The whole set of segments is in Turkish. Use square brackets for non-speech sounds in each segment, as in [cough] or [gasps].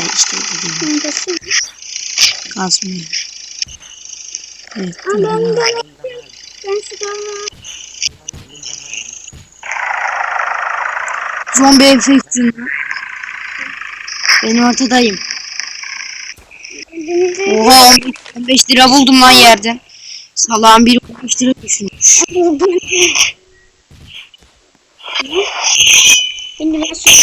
Evet, işte dedim. Neredesin? Kasmıyor. Evet. Aa, ben de Ben. Zombi enfeksiyonu. Ben ortadayım. Oha 15, 15 lira buldum lan yerden. Salağın biri 15 lira düşünmüş. Şimdi ben.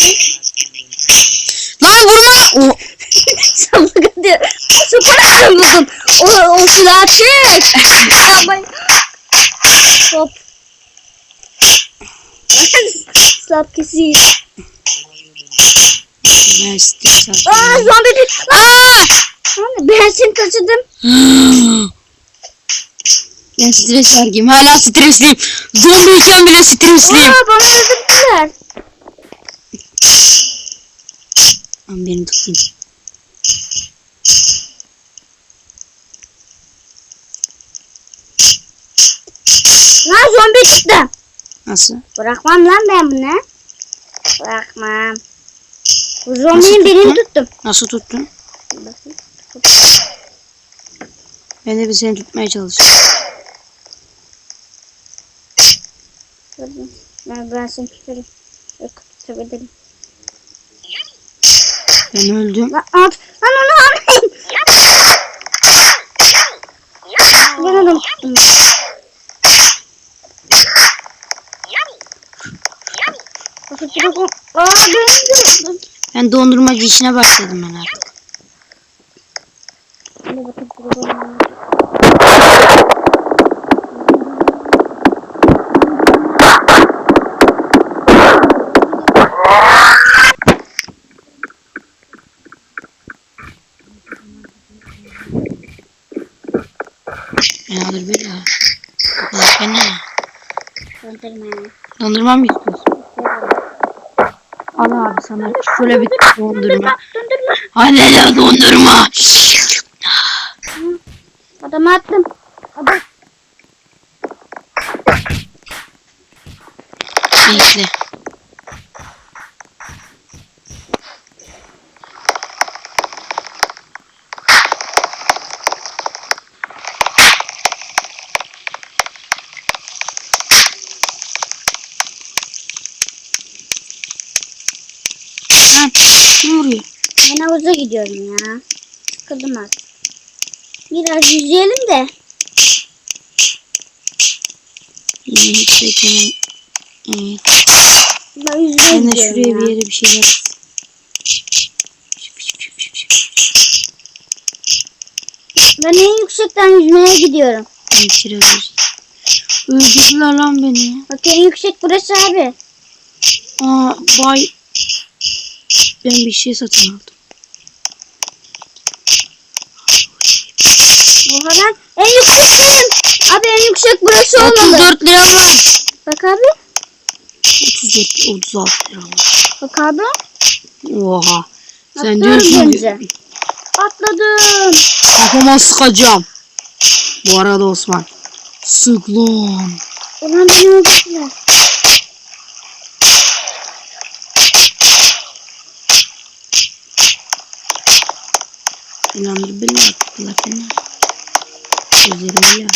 Lan vurma! O [laughs] Salak hadi. Süper buldun. O, o silahı çek. Ben... Hop. Slap stres Aa zombi. Aa! Ben seni taşıdım. [gasps] Ben stres vergiyim. Hala stresliyim. Zombiyken bile stresliyim. Aa bana öldürdüler. [laughs] Lan beni tutayım. Lan zombi çıktı. Nasıl? Bırakmam lan ben bunu. Bırakmam. Bu zombinin birini tuttum. Nasıl tuttun? Bakın. Ben de bir seni tutmaya çalışıyorum. Ben, ben seni tutarım. Yok tutabilirim. Ben öldüm. Lan at. Lan onu almayın. Ben onu tuttum. Aa. Ben dondurmacı işine başladım ben artık. Hadi bakın bakın. Ben alır bir daha. Bak ben ne? Dondurma. Dondurma mı istiyorsun? Al abi sana şöyle bir dondurma. Dondurma. Hadi la dondurma. Adamı attım. Adam. Bekle. Lan kim vuruyor? Ben havuza gidiyorum ya. Sıkıldım artık. Biraz yüzeyelim de. Yine hiç beklemem. Evet. Ben yüzmeye Ben de gidiyorum şuraya ya. bir yere bir şeyler. Ben en yüksekten yüzmeye gidiyorum. Hemşire bir. Öldürdüler lan beni. Bak en yüksek burası abi. Aa bay. Ben bir şey satın aldım. Oha lan en yüksek benim. Abi en yüksek burası olmalı. 34 lira var. Bak abi. 37, 36 lira var. Bak abi. Oha. Sen Atlıyorum diyorsun ki Atladım. kafama sıkacağım. Bu arada Osman. Sık lan. Ulan beni öldürdüler. İnandır beni yaptılar beni. Gözlerim ya.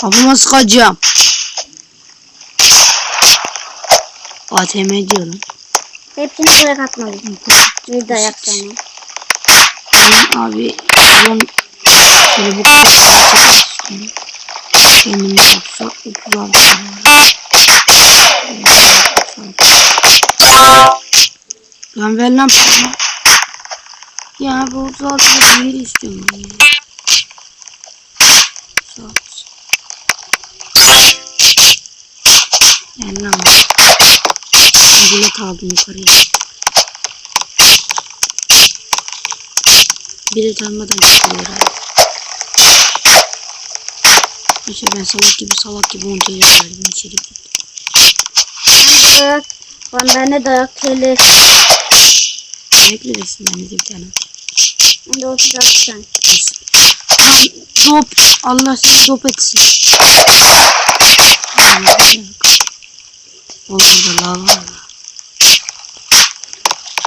Kafama sıkacağım. ATM diyorum. Hepsini dayak atmalıyım. Bir dayak. Benim abi son istiyorum. Benim yoksa 36 Lan ver lan paramı. Ya bu 36 lira bir istiyorum ya. Aldım yukarıya. Bilet almadan çıkıyor herhalde. İşte ben salak gibi salak gibi 10 TL verdim içeri. Ben dayak. Lan bende dayak teli. Beklesin bende de bir tane. Bende 36 tane. Dop. Allah seni dop etsin. Hmm. burada lav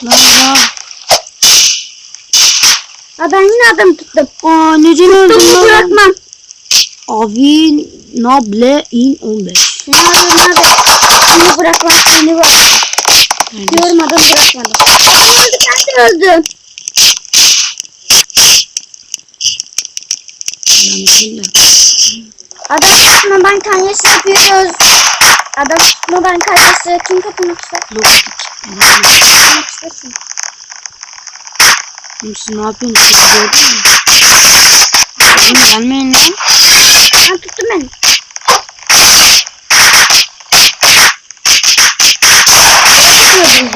lav. Ha ben yine adam tuttum. Aa neden öldün lan? bırakmam. Abi nable in 15. Seni abi. Seni bırakmam. Seni bırakmam. Diyorum adam bırakmadım. Öldü sen de. Yanlışıyla. Adam tutma ben kanyası yapıyoruz. Adam tutma ben kanyası. Kim? Lockpick. Katılmak istersin. Oğlum Siz ne yapıyorsunuz? Siz gördün mü? Oğlum gelmeyin lan. Ben tuttum beni.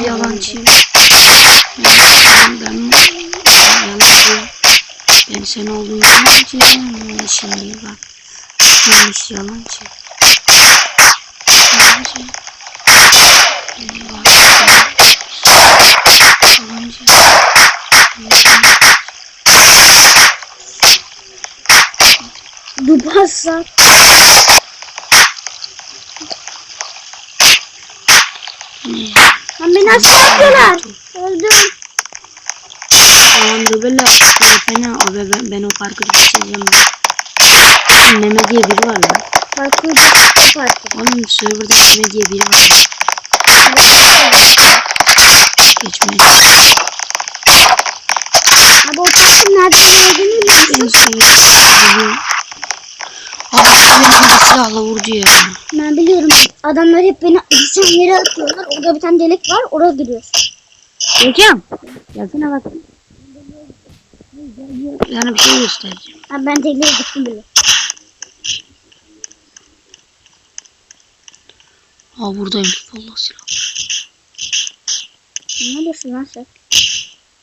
Yalancı. Ben, ben, ben yalancı. Ben sen olduğunu bilmeyeceğim. Şimdi bak. Neymiş yalancı. Yalancı. Şimdi bak. Yalancı. Ne? Lan beni aşağı atıyorlar. Öldüm. Tamam böyle böyle fena. Abi ben, ben o parkı geçeceğim. Oğlum Meme diye biri var lan. Parkur. Parkur. Oğlum serverda Meme diye biri var. Geçmeye Abi o parkur nerede olduğunu biliyor Ben musun? seviyorum. Abi biri beni bir silahla vurdu ya. Ben biliyorum. Adamlar hep beni sen yere atıyorlar. Orada bir tane delik var. Oraya giriyorsun. Görkem. Gelsene bak. Sana bir şey göstereceğim. Abi ben deliğe gittim bile. Aa buradaymış vallahi silah. Ne diyorsun lan sen?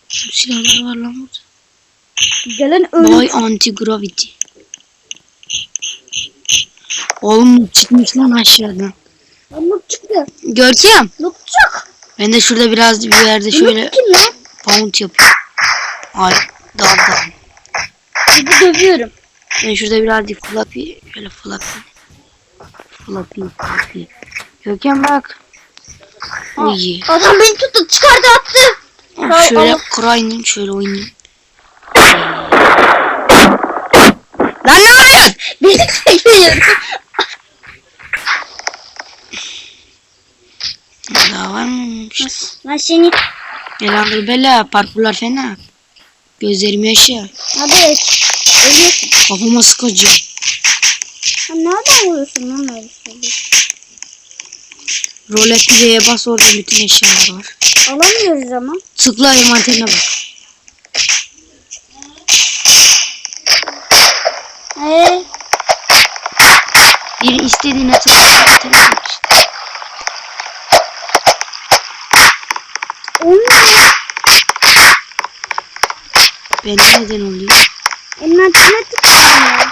Silahlar var lan burada. Gelen ölüm. Boy anti gravity. Oğlum çıkmış lan aşağıdan. Lumuk çıktı. Görkem. Lumuk çık. Ben de şurada biraz bir yerde şöyle Lumuk kim lan? pound yapıyorum. Ay dal dal. Sizi dövüyorum. Ben şurada birazcık flappy, şöyle flappy. Flappy, flappy. Görkem bak. Uy. Adam beni tuttu. Çıkardı attı. Ay, Şöyle crying şöyle oynayayım. Lan ne yapıyorsun? Beni çekiyor. Daha var mı? Ben seni... Elandır bela parkurlar fena. Gözlerim yaşa. Abi ölüyorsun. Kafama sıkacağım. Sen nereden vuruyorsun lan öyle şeyleri? Roletli C'ye bas orada bütün eşyalar var. Alamıyoruz ama. Tıkla envanterine bak. Ee, Bir istediğine tıkla. Olmuyor. Bende neden oluyor? Envanterine tıklamıyor.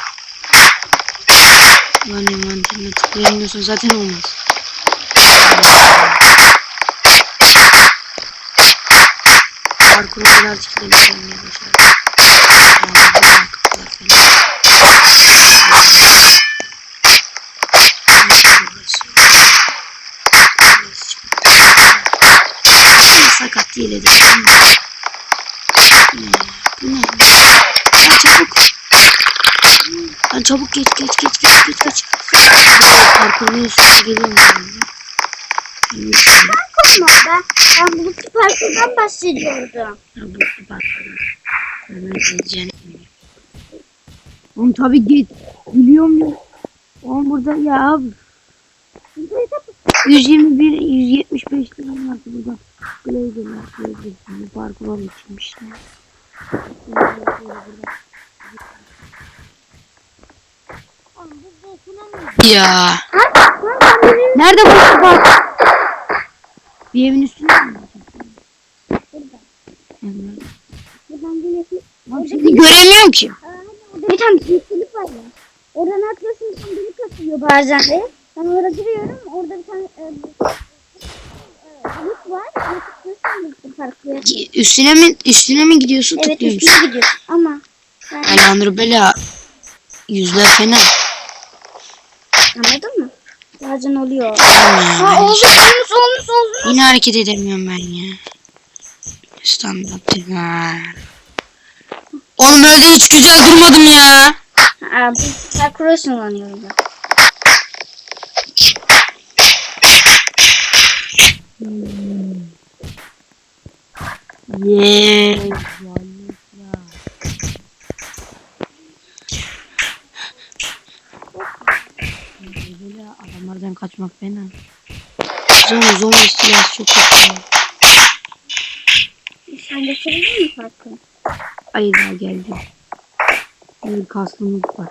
Lan envanterine tıklayamıyorsun zaten olmaz. Parkuru birazcık ilerlemeye başladı. Aa, buradan kapılar falan. Sakat değil dedim. Ne? Bu ne? Lan çabuk. Lan çabuk geç geç geç geç geç geç. Parkurun üstüne geliyorum ben. Ben Korkma ben. Ben bulutlu parkurdan bahsediyordum. Ya bu parkurun. Hemen geleceğini. Oğlum tabi git. Biliyorum ya. Oğlum burada ya abi. 121, 175 lira var burada. Glazer'lar, Glazer. Bu parkura bitirmişler. Ya. Nerede bu park? Bir evin üstünde mi? Lan Şimdi göremiyorum ki. Bir tane büyüklük var ya. Oradan tane delik atıyor bazen oraya giriyorum. Orada bir tane e, bu- e, bulut var. Tıklıyorsun bulutlu parkura. Üstüne mi üstüne mi gidiyorsun Evet tıklıyor musun? üstüne gidiyor. Ama ben, Elhandır bela yüzler fena. anladın mı? Bazen oluyor. Ha, Ha olmuş olmuş olmuş olmuş. Yine hareket edemiyorum ben ya. Standart. Ha. Oğlum öyle hiç güzel durmadım ya. Parkura ışınlanıyorum ben. Yeah. Böyle adamlardan kaçmak fena. Zombi zombi istilası çok kötü. Sen getirdin mi parkuru? Ay daha geldi. Bir kaslılık var.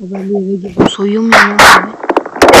O ben bir eve girdim. Soyuyor muyum lan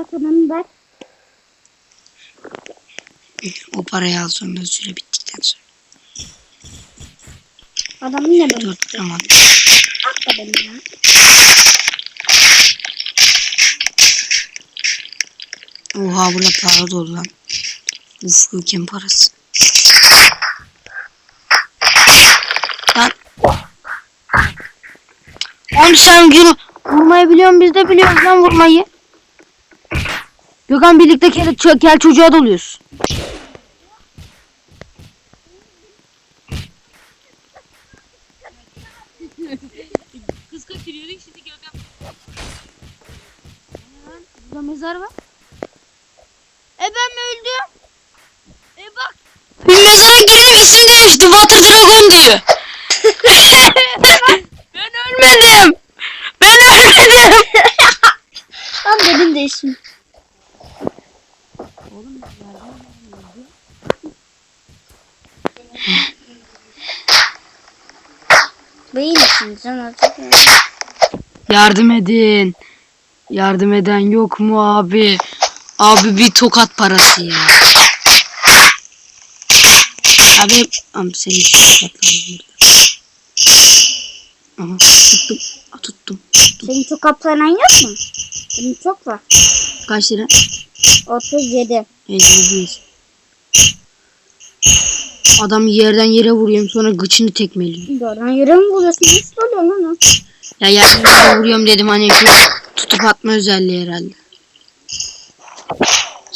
bakalım bak. O parayı al sonra süre bittikten sonra. Adam yine bana. Dört gram at. At da beni ya. Oha burada para dolu lan. Uf ülkenin parası. Lan. Oğlum sen yürü. Vurmayı biliyorsun biz de biliyoruz lan vurmayı. Gökhan birlikte kel, ço- kel çocuğa doluyoruz. Kız kaçırıyorduk şimdi Gökhan. Burada mezar var. E ben mi öldüm? E bak. Bir mezara girdim isim Can acaba. Yardım edin. Yardım eden yok mu abi? Abi bir tokat parası ya. Abi, abi seni tokatlarım. Aha tuttum. Aa, tuttum. Senin çok kaplanan yok mu? Benim çok var. Kaç lira? 37. 51. Adam yerden yere vuruyorum sonra gıçını tekmeliyorum. Doğrudan yere mi buluyorsun? Nasıl oluyor lan o? Ya yerden yere vuruyorum dedim hani şu tutup atma özelliği herhalde.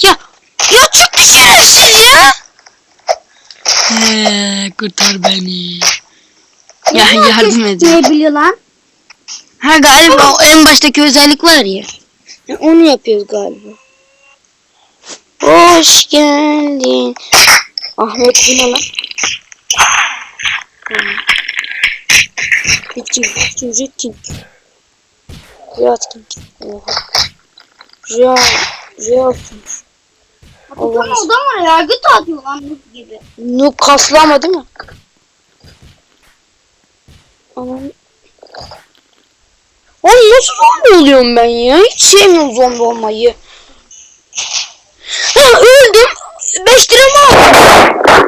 Ya ya çok şerefsiz ya. He, kurtar beni. Ya yardım edin. Ne biliyor lan? Ha galiba o en baştaki özellik var ya. Ya Onu yapıyoruz galiba. Hoş geldin. Ahmet bu ne lan? Bitkin, bitkin, bitkin. Riyad King. Oha. Riyad, Riyad King. Bakın adam. Yargı atıyor lan bu gibi. Noob kaslı ama değil mi? Anam. Oğlum nasıl zombi oluyorum ben ya? Hiç sevmiyorum zombi olmayı. Ha öldüm. 5 liramı aldım.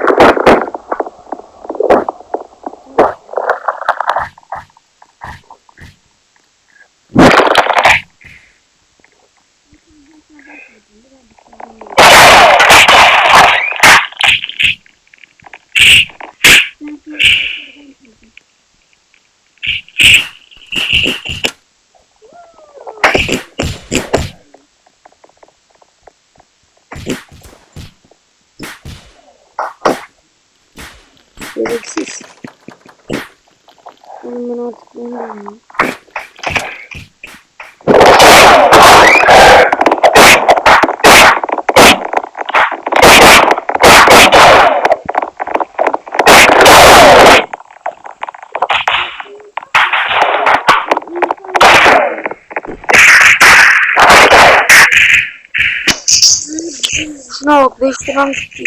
Şuna bak 5 liram gitti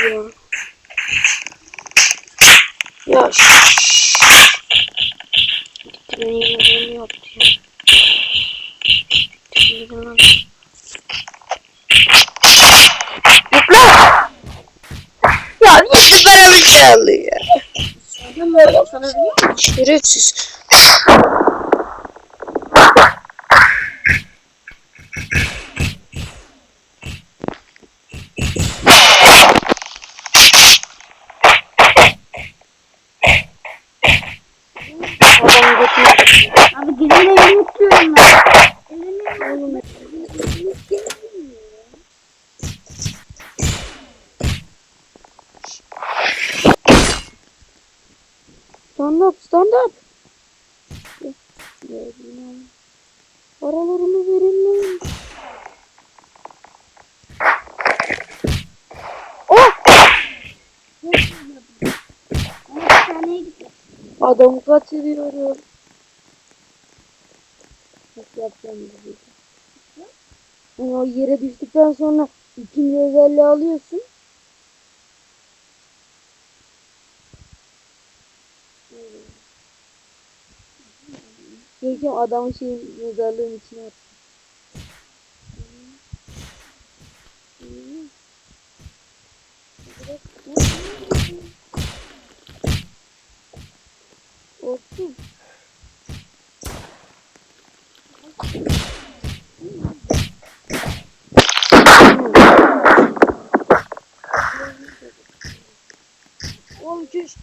ya. Gitti beni yine böyle yaptı ya. Gitti beni. Yükle. Ya bir şey aldı ya? Adam böyle sana biliyor musun? Şerefsiz. Stand up, stand up. Paralarımı verin lan. Oh! Adamı kaçırıyorum. Nasıl yapacağım bizi? O yere düştükten sonra ikinci özelliği alıyorsun. Geçeceğim adamın şeyin mezarlığın içine at. Olsun. Oğlum çüş.